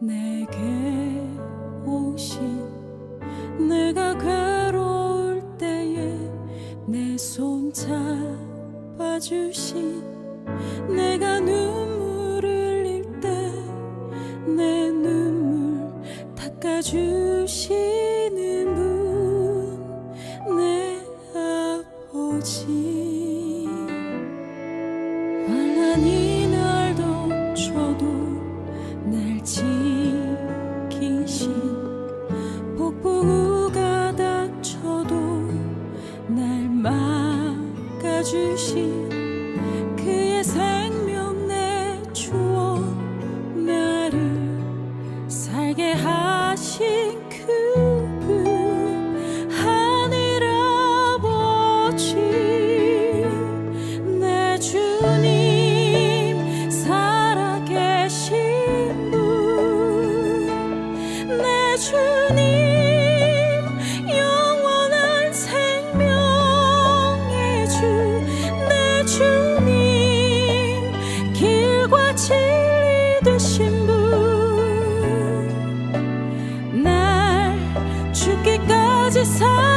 내게 오신 내가 괴로울 때에 내 손 잡아주신 내가 눈물을 흘릴 때 내 눈물 닦아주시는 분 내 아버지. just hide.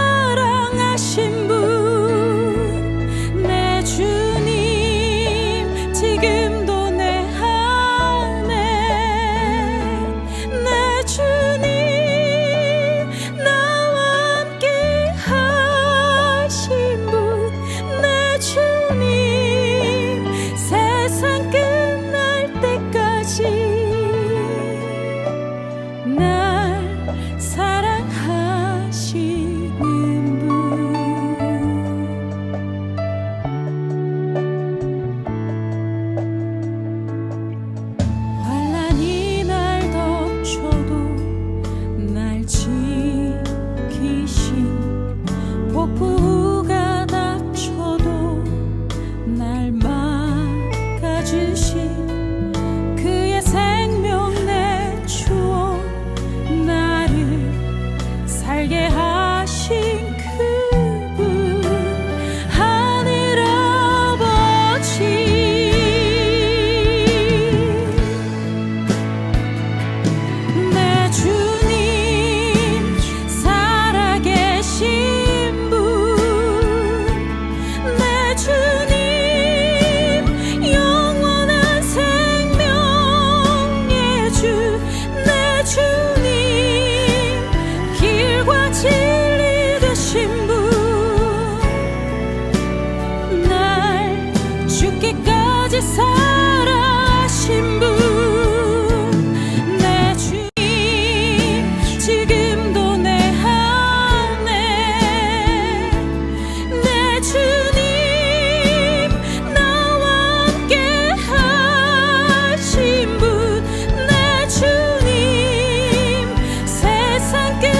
sunken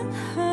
heart.